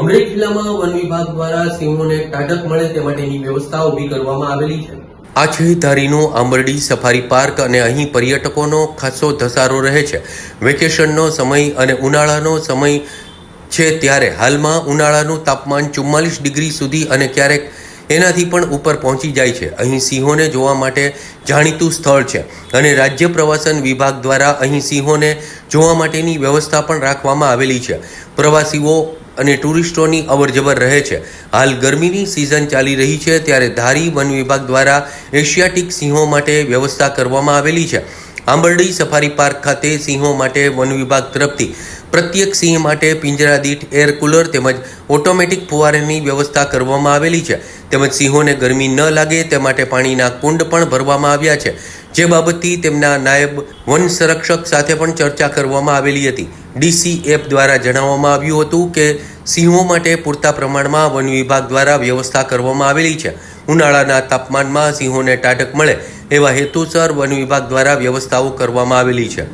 અમરેલી જિલ્લામાં વન વિભાગ દ્વારા સિંહોને ટાઢક મળે તે માટેની વ્યવસ્થા ઊભી કરવામાં આવેલી છે. આ છે ધારીનું આંબરડી સફારી પાર્ક અને અહીં પર્યટકોનો ખાસો ધસારો રહે છે. વેકેશનનો સમય અને ઉનાળાનો સમય છે ત્યારે હાલમાં ઉનાળાનું તાપમાન ચુમ્માલીસ ડિગ્રી સુધી અને ક્યારેક એનાથી પણ ઉપર પહોંચી જાય છે. અહીં સિંહોને જોવા માટે જાણીતું સ્થળ છે અને રાજ્ય પ્રવાસન વિભાગ દ્વારા અહીં સિંહોને જોવા માટેની વ્યવસ્થા પણ રાખવામાં આવેલી છે. પ્રવાસીઓ અને ટુરિસ્ટોની અવરજવર રહે છે. હાલ ગરમીની સિઝન ચાલી રહી છે ત્યારે ધારી વન વિભાગ દ્વારા એશિયાટિક સિંહો માટે વ્યવસ્થા કરવામાં આવેલી છે. આંબરડી સફારી પાર્ક ખાતે સિંહો માટે વન વિભાગ તરફથી પ્રત્યેક સિંહ માટે પિંજરા દીઠ એર કુલર તેમજ ઓટોમેટિક ફુવારાની વ્યવસ્થા કરવામાં આવેલી છે. તેમજ સિંહોને ગરમી ન લાગે તે માટે પાણીના કુંડ પણ ભરવામાં આવ્યા છે. જે બાબતથી તેમના નાયબ વન સંરક્ષક સાથે પણ ચર્ચા કરવામાં આવેલી હતી. ડીસીએફ દ્વારા જણાવવામાં આવ્યું હતું કે સિંહો માટે પૂરતા પ્રમાણમાં વન વિભાગ દ્વારા વ્યવસ્થા કરવામાં આવેલી છે. ઉનાળાના તાપમાનમાં સિંહોને ટાઢક મળે એવા હેતુસર વન વિભાગ દ્વારા વ્યવસ્થાઓ કરવામાં આવેલી છે.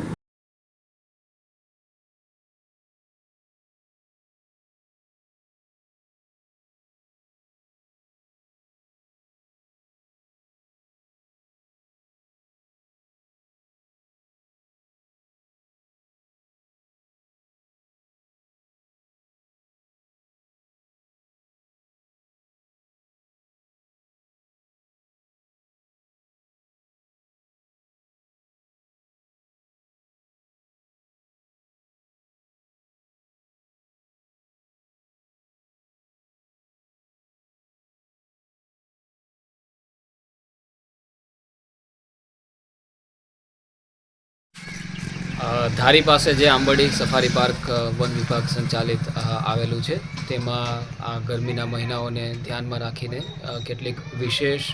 ધારી પાસે જે આંબડી સફારી પાર્ક વન વિભાગ સંચાલિત આવેલું છે, તેમાં આ ગરમીના મહિનાઓને ધ્યાનમાં રાખીને કેટલીક વિશેષ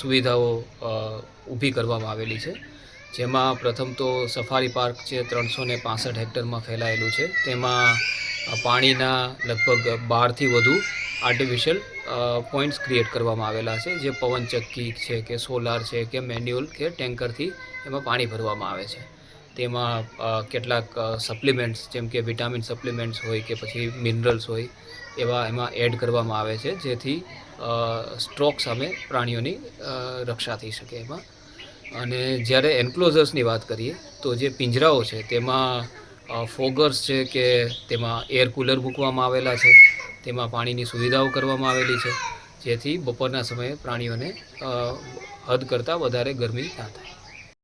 સુવિધાઓ ઊભી કરવામાં આવેલી છે. જેમાં પ્રથમ તો સફારી પાર્ક જે ત્રણસો ને પાસઠ હેક્ટરમાં ફેલાયેલું છે, તેમાં પાણીના લગભગ બારથી વધુ આર્ટિફિશિયલ પોઈન્ટ્સ ક્રિએટ કરવામાં આવેલા છે, જે પવનચક્કી છે કે સોલાર છે કે મેન્યુઅલ કે ટેન્કરથી એમાં પાણી ભરવામાં આવે છે. તેમાં કેટલાક સપ્લિમેન્ટ્સ જેમ કે વિટામિન સપ્લિમેન્ટ્સ હોય કે પછી મિનરલ્સ હોય, એવા એમાં એડ કરવામાં આવે છે, જેથી સ્ટ્રોક સામે પ્રાણીઓની રક્ષા થઈ શકે એમાં. અને જ્યારે એન્ક્લોઝર્સની વાત કરીએ, તો જે પિંજરાઓ છે, તેમાં ફોગર્સ છે કે તેમાં એર કુલર મૂકવામાં આવેલા છે, તેમાં પાણીની સુવિધાઓ કરવામાં આવેલી છે, જેથી બપોરના સમયે પ્રાણીઓને હદ કરતાં વધારે ગરમી ના થાય.